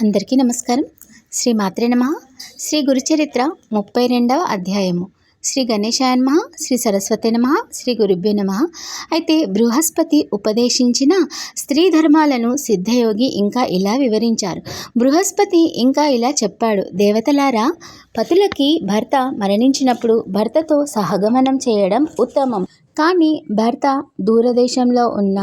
అందరికీ నమస్కారం. శ్రీ మాత్రే నమ. శ్రీ గురుచరిత్ర ముప్పై రెండవ అధ్యాయము. శ్రీ గణేశాయ నమ శ్రీ సరస్వతి నమ శ్రీ గురుభ్యో నమ. అయితే బృహస్పతి ఉపదేశించిన స్త్రీ ధర్మాలను సిద్ధయోగి ఇంకా ఇలా వివరించారు. బృహస్పతి ఇంకా ఇలా చెప్పాడు. దేవతలారా పతులకి భర్త మరణించినప్పుడు భర్తతో సహగమనం చేయడం ఉత్తమం. కానీ భర్త దూరదేశంలో ఉన్న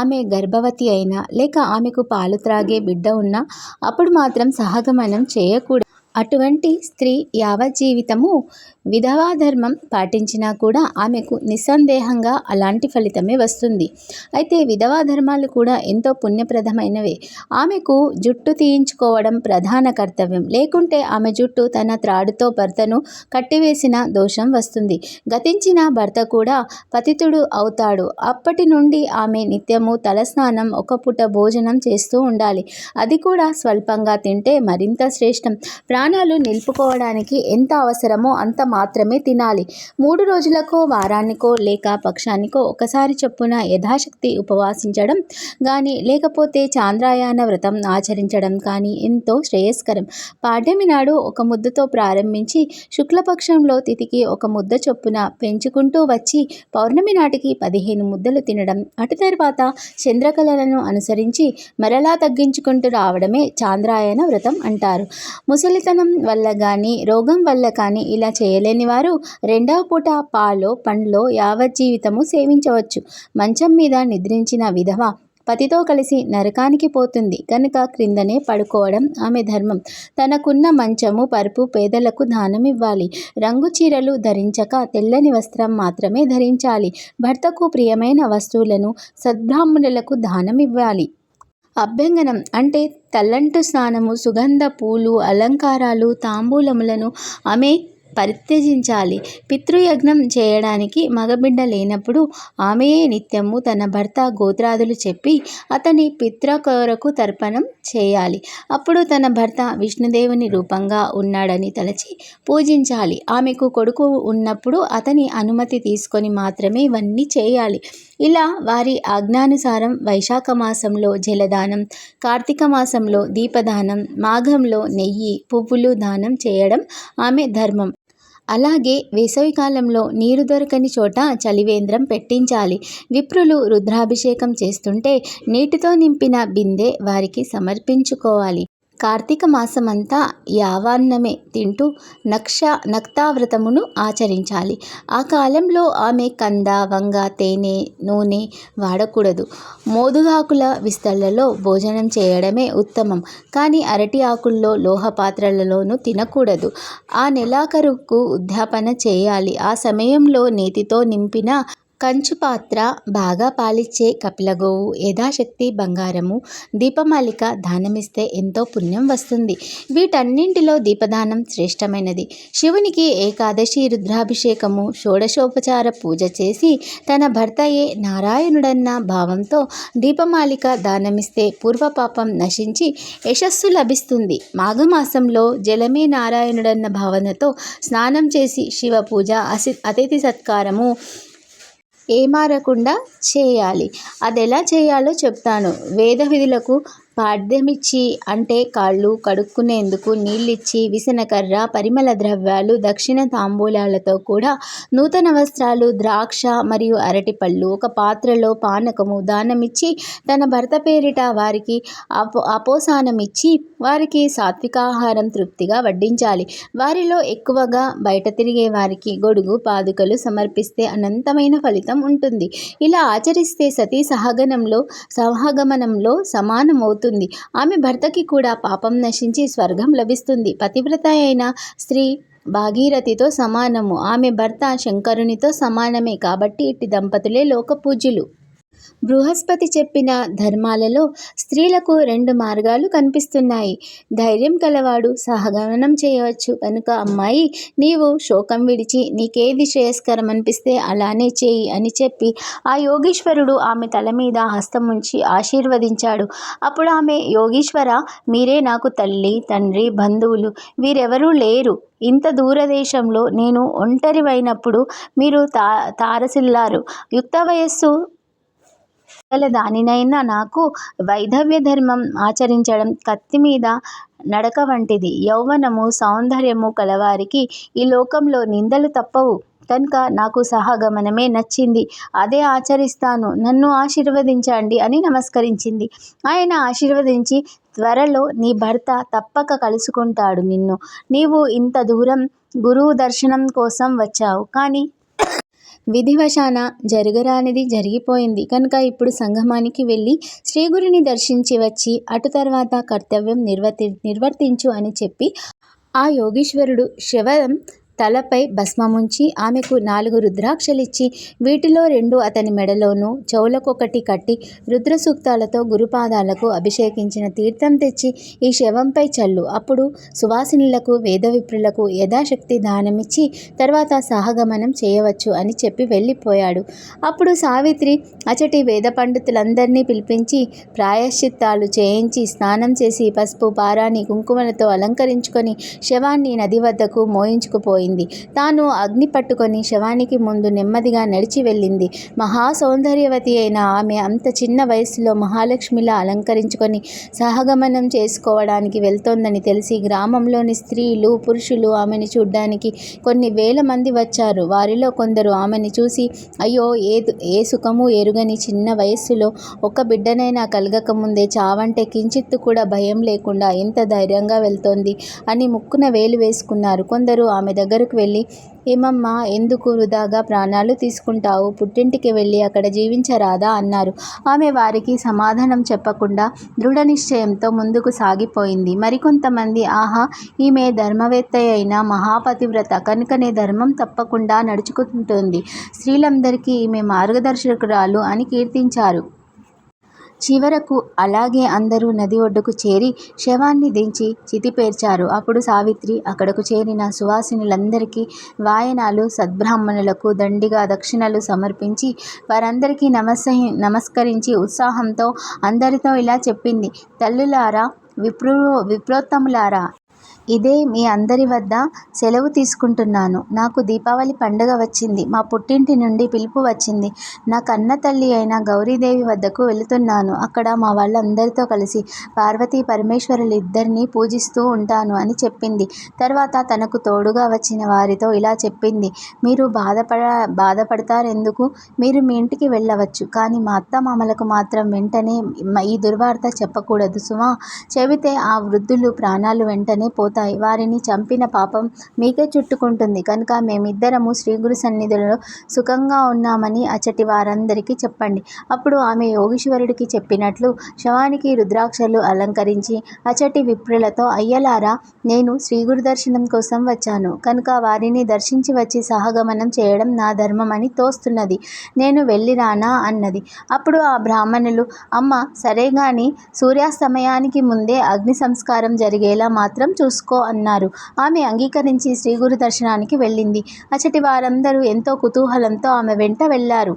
ఆమె గర్భవతి అయినా లేక ఆమెకు పాలు త్రాగే బిడ్డ ఉన్నా అప్పుడు మాత్రం సహగమనం చేయకూడదు. అటువంటి స్త్రీ యావజ్జీవితము విధవా ధర్మం పాటించినా కూడా ఆమెకు నిస్సందేహంగా అలాంటి ఫలితమే వస్తుంది. అయితే విధవా ధర్మాలు కూడా ఎంతో పుణ్యప్రదమైనవే. ఆమెకు జుట్టు తీయించుకోవడం ప్రధాన కర్తవ్యం. లేకుంటే ఆమె జుట్టు తన త్రాడుతో భర్తను కట్టివేసిన దోషం వస్తుంది. గతించిన భర్త కూడా పతితుడు అవుతాడు. అప్పటి నుండి ఆమె నిత్యము తలస్నానం ఒక పూట భోజనం చేస్తూ ఉండాలి. అది కూడా స్వల్పంగా తింటే మరింత శ్రేష్టం. ప్రాణాలు నిలుపుకోవడానికి ఎంత అవసరమో అంత మాత్రమే తినాలి. మూడు రోజులకో వారానికో లేక పక్షానికో ఒకసారి చొప్పున యథాశక్తి ఉపవాసించడం కానీ లేకపోతే చాంద్రాయాన వ్రతం ఆచరించడం కానీ ఎంతో శ్రేయస్కరం. పాడ్యమి నాడు ఒక ముద్దతో ప్రారంభించి శుక్లపక్షంలో తిథికి ఒక ముద్ద చొప్పున పెంచుకుంటూ వచ్చి పౌర్ణమి నాటికి పదిహేను ముద్దలు తినడం అటు తర్వాత చంద్రకళలను అనుసరించి మరలా తగ్గించుకుంటూ రావడమే చాంద్రాయణ వ్రతం అంటారు. ముసలితనం వల్ల కానీ రోగం వల్ల కానీ ఇలా చేయలేని వారు రెండవ పూట పాలో పండ్లో యావజ్జీవితము సేవించవచ్చు. మంచం మీద నిద్రించిన విధవ పతితో కలిసి నరకానికి పోతుంది. కనుక క్రిందనే పడుకోవడం ఆమె ధర్మం. తనకున్న మంచము పరుపు పేదలకు దానం ఇవ్వాలి. రంగు చీరలు ధరించక తెల్లని వస్త్రం మాత్రమే ధరించాలి. భర్తకు ప్రియమైన వస్తువులను సద్బ్రాహ్మణులకు దానం ఇవ్వాలి. అభ్యంగనం అంటే తల్లంటు స్నానము సుగంధ పూలు అలంకారాలు తాంబూలములను ఆమె పరిత్యజించాలి. పితృయజ్ఞం చేయడానికి మగబిడ్డ లేనప్పుడు ఆమెయే నిత్యము తన భర్త గోత్రాదులు చెప్పి అతని పిత్ర కొరకు తర్పణం చేయాలి. అప్పుడు తన భర్త విష్ణుదేవుని రూపంగా ఉన్నాడని తలచి పూజించాలి. ఆమెకు కొడుకు ఉన్నప్పుడు అతని అనుమతి తీసుకొని మాత్రమే ఇవన్నీ చేయాలి. ఇలా వారి ఆజ్ఞానుసారం వైశాఖ మాసంలో జలదానం కార్తీక మాసంలో దీపదానం మాఘంలో నెయ్యి పువ్వులు దానం చేయడం ఆమె ధర్మం. అలాగే వేసవికాలంలో నీరు దొరకని చోట చలివేంద్రం పెట్టించాలి. విప్రులు రుద్రాభిషేకం చేస్తుంటే నీటితో నింపిన బిందె వారికి సమర్పించుకోవాలి. కార్తీక మాసమంతా యావాన్నమే తింటూ నక్ష నక్తావ్రతమును ఆచరించాలి. ఆ కాలంలో ఆమె కంద వంగ తేనె నూనె వాడకూడదు. మోదుగాకుల విస్తళ్ళలో భోజనం చేయడమే ఉత్తమం. కానీ అరటి ఆకుల్లో లోహ పాత్రలలోనూ తినకూడదు. ఆ నెలాఖరుకు ఉద్యాపన చేయాలి. ఆ సమయంలో నేతితో నింపిన కంచు పాత్ర బాగా పాలిచ్చే కపిలగోవు యథాశక్తి బంగారము దీపమాలిక దానమిస్తే ఎంతో పుణ్యం వస్తుంది. వీటన్నింటిలో దీపదానం శ్రేష్టమైనది. శివునికి ఏకాదశి రుద్రాభిషేకము షోడశోపచార పూజ చేసి తన భర్తయే నారాయణుడన్న భావంతో దీపమాలిక దానమిస్తే పూర్వపాపం నశించి యశస్సు లభిస్తుంది. మాఘమాసంలో జలమే నారాయణుడన్న భావనతో స్నానం చేసి శివ పూజ అసి అతిథి సత్కారము ఏమారకుండా చేయాలి. అది ఎలా చేయాలో చెప్తాను. వేద విధులకు పాడ్యమిచ్చి అంటే కాళ్ళు కడుక్కునేందుకు నీళ్ళిచ్చి విసనకర్ర పరిమళ ద్రవ్యాలు దక్షిణ తాంబూలాలతో కూడా నూతన వస్త్రాలు ద్రాక్ష మరియు అరటిపళ్ళు ఒక పాత్రలో పానకము దానమిచ్చి తన భర్త పేరిట వారికి అపో అపోసానమిచ్చి వారికి సాత్వికాహారం తృప్తిగా వడ్డించాలి. వారిలో ఎక్కువగా బయట తిరిగే వారికి గొడుగు పాదుకలు సమర్పిస్తే అనంతమైన ఫలితం ఉంటుంది. ఇలా ఆచరిస్తే సతీ సహగనంలో సహగమనంలో సమానమవుతుంది ఆమె భర్తకి కూడా పాపం నశించి స్వర్గం లభిస్తుంది. పతివ్రత అయిన స్త్రీ భాగీరథితో సమానము. ఆమె భర్త శంకరునితో సమానమే కాబట్టి ఇట్టి దంపతులే లోకపూజ్యులు. బృహస్పతి చెప్పిన ధర్మాలలో స్త్రీలకు రెండు మార్గాలు కనిపిస్తున్నాయి. ధైర్యం కలవాడు సహగమనం చేయవచ్చు. కనుక అమ్మాయి నీవు శోకం విడిచి నీకేది శ్రేయస్కరం అనిపిస్తే అలానే చేయి అని చెప్పి ఆ యోగీశ్వరుడు ఆమె తల మీద హస్తం ఉంచి ఆశీర్వదించాడు. అప్పుడు ఆమె యోగీశ్వర మీరే నాకు తల్లి తండ్రి బంధువులు. వీరెవరూ లేరు. ఇంత దూరదేశంలో నేను ఒంటరివైనప్పుడు మీరు తా తారసిల్లారు. యుక్త వయస్సు దానినైనా నాకు వైధవ్య ధర్మం ఆచరించడం కత్తి మీద నడక వంటిది. యౌవనము, సౌందర్యము కలవారికి ఈ లోకంలో నిందలు తప్పవు. కనుక నాకు సహగమనమే నచ్చింది. అదే ఆచరిస్తాను. నన్ను ఆశీర్వదించండి అని నమస్కరించింది. ఆయన ఆశీర్వదించి త్వరలో నీ భర్త తప్పక కలుసుకుంటాడు నిన్ను. నీవు ఇంత దూరం గురువు దర్శనం కోసం వచ్చావు. కానీ విధివశాన జరగరానిది జరిగిపోయింది. కనుక ఇప్పుడు సంగమానికి వెళ్ళి శ్రీగురుని దర్శించి వచ్చి అటు తర్వాత కర్తవ్యం నిర్వర్తి నిర్వర్తించు అని చెప్పి ఆ యోగీశ్వరుడు శవం తలపై భస్మముంచి ఆమెకు నాలుగు రుద్రాక్షలిచ్చి వీటిలో రెండు అతని మెడలోనూ చెవులకొకటి కట్టి రుద్ర సూక్తాలతో గురుపాదాలకు అభిషేకించిన తీర్థం తెచ్చి ఈ శవంపై చల్లు. అప్పుడు సువాసినులకు వేదవిప్రులకు యథాశక్తి దానమిచ్చి తర్వాత సహగమనం చేయవచ్చు అని చెప్పి వెళ్ళిపోయాడు. అప్పుడు సావిత్రి అచటి వేద పండితులందరినీ పిలిపించి ప్రాయశ్చిత్తాలు చేయించి స్నానం చేసి పసుపు, పారాని కుంకుమలతో అలంకరించుకొని శవాన్ని నది వద్దకు మోయించుకుపోయింది. తాను అగ్ని పట్టుకొని శవానికి ముందు నెమ్మదిగా నడిచి వెళ్ళింది. మహా సౌందర్యవతి అయిన ఆమె అంత చిన్న వయసులో మహాలక్ష్మిలా అలంకరించుకొని సహగమనం చేసుకోవడానికి వెళ్తోందని తెలిసి గ్రామంలోని స్త్రీలు, పురుషులు ఆమెను చూడ్డానికి కొన్ని వేల మంది వచ్చారు. వారిలో కొందరు ఆమెను చూసి అయ్యో ఏ సుఖము ఎరుగని చిన్న వయస్సులో ఒక బిడ్డనైనా కలగకముందే చావంటే కించిత్తు కూడా భయం లేకుండా ఎంత ధైర్యంగా వెళ్తోంది అని ముక్కున వేలు వేసుకున్నారు. కొందరు ఆమె దగ్గర దగ్గరకు వెళ్ళి ఏమమ్మా ఎందుకు వృధాగా ప్రాణాలు తీసుకుంటావు? పుట్టింటికి వెళ్ళి అక్కడ జీవించరాదా? అన్నారు. ఆమె వారికి సమాధానం చెప్పకుండా దృఢనిశ్చయంతో ముందుకు సాగిపోయింది. మరికొంతమంది ఆహా! ఈమె ధర్మవేత్త అయిన మహాపతివ్రత కనుకనే ధర్మం తప్పకుండా నడుచుకుంటుంది స్త్రీలందరికీ ఈమె మార్గదర్శకురాలు అని కీర్తించారు. చివరకు అలాగే అందరూ నది ఒడ్డుకు చేరి శవాన్ని దించి చితిపేర్చారు. అప్పుడు సావిత్రి అక్కడకు చేరిన సువాసినులందరికీ వాయనాలు, సద్బ్రాహ్మణులకు దండిగా దక్షిణలు సమర్పించి వారందరికీ నమస్కరించి ఉత్సాహంతో అందరితో ఇలా చెప్పింది. తల్లులారా, విప్రోత్తములారా! ఇదే మీ అందరి వద్ద సెలవు తీసుకుంటున్నాను. నాకు దీపావళి పండుగ వచ్చింది. మా పుట్టింటి నుండి పిలుపు వచ్చింది. నా కన్నతల్లి అయిన గౌరీదేవి వద్దకు వెళుతున్నాను. అక్కడ మా వాళ్ళందరితో కలిసి పార్వతీ పరమేశ్వరులు ఇద్దరిని పూజిస్తూ ఉంటాను అని చెప్పింది. తర్వాత తనకు తోడుగా వచ్చిన వారితో ఇలా చెప్పింది. మీరు బాధపడ బాధపడతారెందుకు? మీరు మీ ఇంటికి వెళ్ళవచ్చు. కానీ మా అత్త మామలకు మాత్రం వెంటనే ఈ దుర్వార్త చెప్పకూడదు సుమా! చెబితే ఆ వృద్ధులు ప్రాణాలు వెంటనే పోతారు పోతాయి. వారిని చంపిన పాపం మీకే చుట్టుకుంటుంది. కనుక మేమిద్దరము శ్రీగురు సన్నిధులలో సుఖంగా ఉన్నామని అచటి వారందరికీ చెప్పండి. అప్పుడు ఆమె యోగీశ్వరుడికి చెప్పినట్లు శవానికి రుద్రాక్షలు అలంకరించి అచటి విప్రులతో అయ్యలారా! నేను శ్రీగురుదర్శనం కోసం వచ్చాను. కనుక వారిని దర్శించి వచ్చి సహగమనం చేయడం నా ధర్మం అని తోస్తున్నది. నేను వెళ్ళిరానా? అన్నది. అప్పుడు ఆ బ్రాహ్మణులు అమ్మ సరే కానీ సూర్యాస్తమయానికి ముందే అగ్ని సంస్కారం జరిగేలా మాత్రం చూసుకో అన్నారు. ఆమె అంగీకరించి శ్రీగురు దర్శనానికి వెళ్ళింది. అచటి వారందరూ ఎంతో కుతూహలంతో ఆమె వెంట వెళ్ళారు.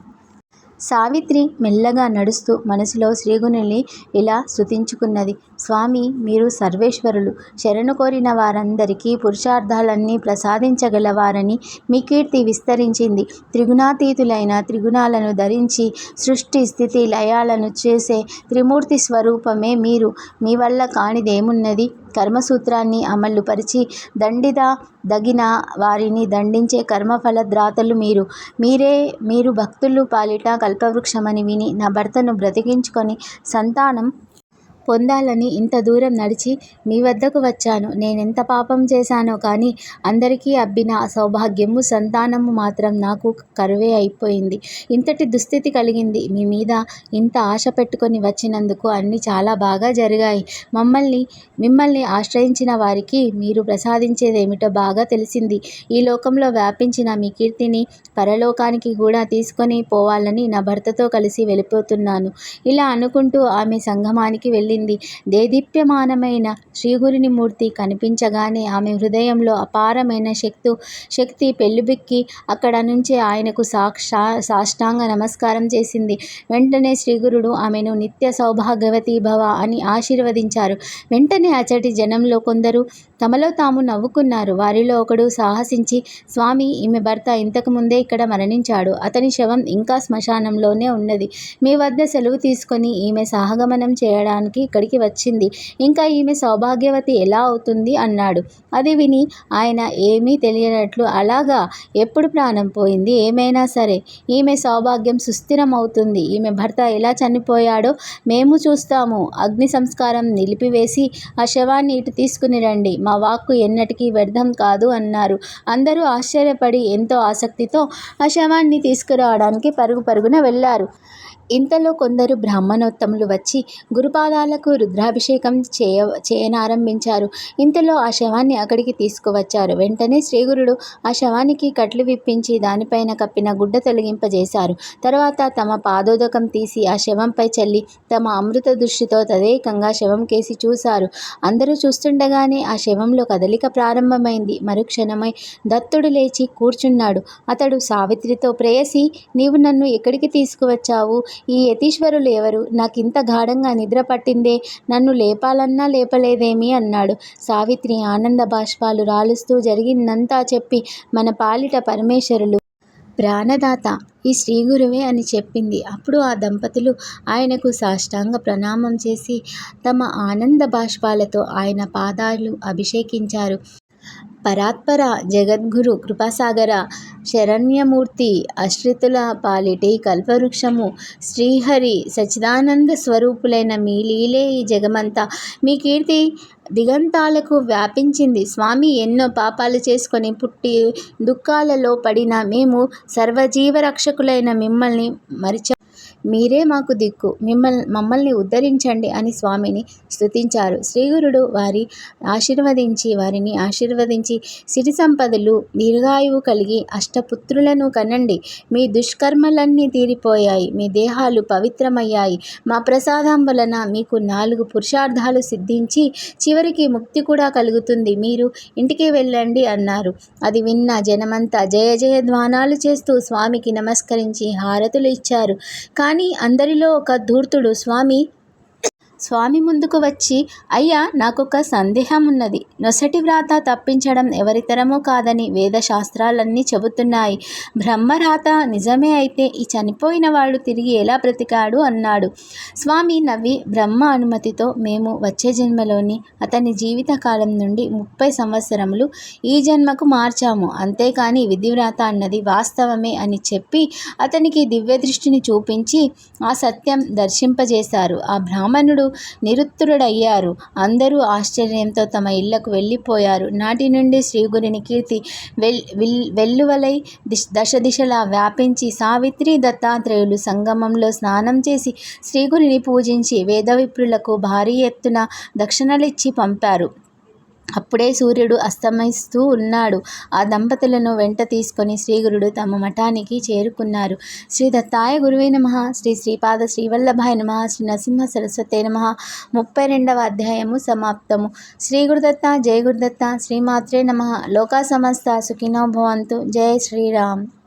సావిత్రి మెల్లగా నడుస్తూ మనసులో శ్రీగుణుని ఇలా స్తుతించుకున్నది. స్వామి మీరు సర్వేశ్వరులు. శరణు కోరిన వారందరికీ పురుషార్థాలన్నీ ప్రసాదించగలవారని మీ కీర్తి విస్తరించింది. త్రిగుణాతీతులైన త్రిగుణాలను ధరించి సృష్టి, స్థితి, లయాలను చేసే త్రిమూర్తి స్వరూపమే మీరు. మీ వల్ల కానిదేమున్నది? కర్మసూత్రాన్ని అమలు పరిచి దండిదగిన వారిని దండించే కర్మఫల దాతలు మీరు. మీరే మీరు భక్తులు పాలిట కల్పవృక్షమని విని నా భర్తను బ్రతికించుకొని సంతానం పొందాలని ఇంత దూరం నడిచి మీ వద్దకు వచ్చాను. నేనెంత పాపం చేశానో కానీ అందరికీ అబ్బిన సౌభాగ్యము సంతానము మాత్రం నాకు కరువే అయిపోయింది. ఇంతటి దుస్థితి కలిగింది. మీ మీద ఇంత ఆశ పెట్టుకొని వచ్చినందుకు అన్నీ చాలా బాగా జరిగాయి. మమ్మల్ని మిమ్మల్ని ఆశ్రయించిన వారికి మీరు ప్రసాదించేదేమిటో బాగా తెలిసింది. ఈ లోకంలో వ్యాపించిన మీ కీర్తిని పరలోకానికి కూడా తీసుకొని పోవాలని నా భర్తతో కలిసి వెళ్ళిపోతున్నాను. ఇలా అనుకుంటూ ఆమె సంగమానికి వెళ్ళి చెందింది దేదీప్యమానమైన శ్రీగురుని మూర్తి కనిపించగానే ఆమె హృదయంలో అపారమైన శక్తు శక్తి పెళ్ళుబిక్కి అక్కడ నుంచే ఆయనకు సాక్షా సాష్టాంగ నమస్కారం చేసింది. వెంటనే శ్రీగురుడు ఆమెను నిత్య సౌభాగ్యవతి భవ అని ఆశీర్వదించారు. వెంటనే అచటి జనంలో కొందరు తమలో తాము నవ్వుకున్నారు. వారిలో ఒకడు సాహసించి స్వామి ఈమె భర్త ఇంతకు ముందే ఇక్కడ మరణించాడు. అతని శవం ఇంకా శ్మశానంలోనే ఉన్నది. మీ వద్ద సెలవు తీసుకొని ఈమె సహగమనం చేయడానికి ఇక్కడికి వచ్చింది. ఇంకా ఈమె సౌభాగ్యవతి ఎలా అవుతుంది అన్నాడు. అది విని ఆయన ఏమీ తెలియనట్లు అలాగా ఎప్పుడు ప్రాణం పోయింది? ఏమైనా సరే ఈమె సౌభాగ్యం సుస్థిరం అవుతుంది ఈమె భర్త ఎలా చనిపోయాడో మేము చూస్తాము. అగ్ని సంస్కారం నిలిపివేసి ఆ శవాన్ని ఇటు తీసుకుని రండి. మా వాక్కు ఎన్నటికీ వ్యర్థం కాదు అన్నారు. అందరూ ఆశ్చర్యపడి ఎంతో ఆసక్తితో ఆ శవాన్ని తీసుకురావడానికి పరుగు పరుగున వెళ్ళారు. ఇంతలో కొందరు బ్రాహ్మణోత్తములు వచ్చి గురుపాదాలకు రుద్రాభిషేకం చేయ చేయనారంభించారు. ఇంతలో ఆ శవాన్ని అక్కడికి తీసుకువచ్చారు. వెంటనే శ్రీగురుడు ఆ శవానికి కట్లు విప్పించి దానిపైన కప్పిన గుడ్డ తొలగింపజేశారు. తర్వాత తమ పాదోదకం తీసి ఆ శవంపై చల్లి తమ అమృత దృష్టితో తదేకంగా శవం కేసి చూశారు. అందరూ చూస్తుండగానే ఆ శవంలో కదలిక ప్రారంభమైంది. మరుక్షణమై దత్తుడు లేచి కూర్చున్నాడు. అతడు సావిత్రితో ప్రేయసి నీవు నన్ను ఎక్కడికి తీసుకువచ్చావు? ఈ యతీశ్వరులు ఎవరు? నాకింత గాఢంగా నిద్ర పట్టిందే నన్ను లేపాలన్నా లేపలేదేమి? అన్నాడు. సావిత్రి ఆనంద బాష్పాలు రాలుస్తూ జరిగిందంతా చెప్పి మన పాలిట పరమేశ్వరులు ప్రాణదాత ఈ శ్రీ గురువే అని చెప్పింది. అప్పుడు ఆ దంపతులు ఆయనకు సాష్టాంగ ప్రణామం చేసి తమ ఆనంద బాష్పాలతో ఆయన పాదాలు అభిషేకించారు. పరాత్పర జగద్గురు కృపాసాగర శరణ్యమూర్తి ఆశ్రితుల పాలిటి కల్పవృక్షము శ్రీహరి సచ్చిదానంద స్వరూపులైన మీ లీలే ఈ జగమంతా. మీ కీర్తి దిగంతాలకు వ్యాపించింది. స్వామి ఎన్నో పాపాలు చేసుకొని పుట్టి దుఃఖాలలో పడిన మేము సర్వజీవరక్షకులైన మిమ్మల్ని మరిచ మీరే మాకు దిక్కు. మిమ్మల్ని మమ్మల్ని ఉద్ధరించండి అని స్వామిని స్థుతించారు శ్రీగురుడు వారి ఆశీర్వదించి వారిని ఆశీర్వదించి సిరి సంపదలు దీర్ఘాయువు కలిగి అష్టపుత్రులను కనండి. మీ దుష్కర్మలన్నీ తీరిపోయాయి. మీ దేహాలు పవిత్రమయ్యాయి. మా ప్రసాదం వలన మీకు నాలుగు పురుషార్థాలు సిద్ధించి చివరికి ముక్తి కూడా కలుగుతుంది. మీరు ఇంటికి వెళ్ళండి అన్నారు. అది విన్న జనమంతా జయ జయ ధ్వానాలు చేస్తూ స్వామికి నమస్కరించి హారతులు ఇచ్చారు. కానీ అందరిలో ఒక ధూర్తుడు స్వామి స్వామి ముందుకు వచ్చి అయ్యా నాకొక సందేహం ఉన్నది నొసటి వ్రాత తప్పించడం ఎవరితరమో కాదని వేదశాస్త్రాలన్నీ చెబుతున్నాయి. బ్రహ్మరాత నిజమే అయితే ఈ చనిపోయిన వాడు తిరిగి ఎలా బ్రతికాడు? అన్నాడు. స్వామి నవ్వి బ్రహ్మ అనుమతితో మేము వచ్చే జన్మలోని అతని జీవితకాలం నుండి ముప్పై సంవత్సరములు ఈ జన్మకు మార్చాము. అంతేకాని విధివ్రాత అన్నది వాస్తవమే అని చెప్పి అతనికి దివ్య దృష్టిని చూపించి ఆ సత్యం దర్శింపజేశారు. ఆ బ్రాహ్మణుడు నిరుత్తరుడయ్యారు. అందరూ ఆశ్చర్యంతో తమ ఇళ్ళకు వెళ్ళిపోయారు. నాటి నుండి శ్రీగురిని కీర్తి వెల్ వెల్లువలై దిశ దశ దిశలా వ్యాపించి సావిత్రి దత్తాత్రేయులు సంగమంలో స్నానం చేసి శ్రీగురిని పూజించి వేదవిప్రులకు భారీ ఎత్తున దక్షిణలిచ్చి పంపారు. అప్పుడే సూర్యుడు అస్తమిస్తూ ఉన్నాడు. ఆ దంపతులను వెంట తీసుకొని శ్రీగురుడు తమ మఠానికి చేరుకున్నారు. శ్రీ దత్తాయ గురువే నమ. శ్రీ శ్రీపాద శ్రీవల్లభాయ నమ. శ్రీ నరసింహ సరస్వతే నమ. ముప్పై రెండవ అధ్యాయము సమాప్తము. శ్రీ గురుదత్త జయ గురుదత్త శ్రీమాత్రే నమ. లోకా సమస్త సుఖినో భవంతు. జయ శ్రీరామ్.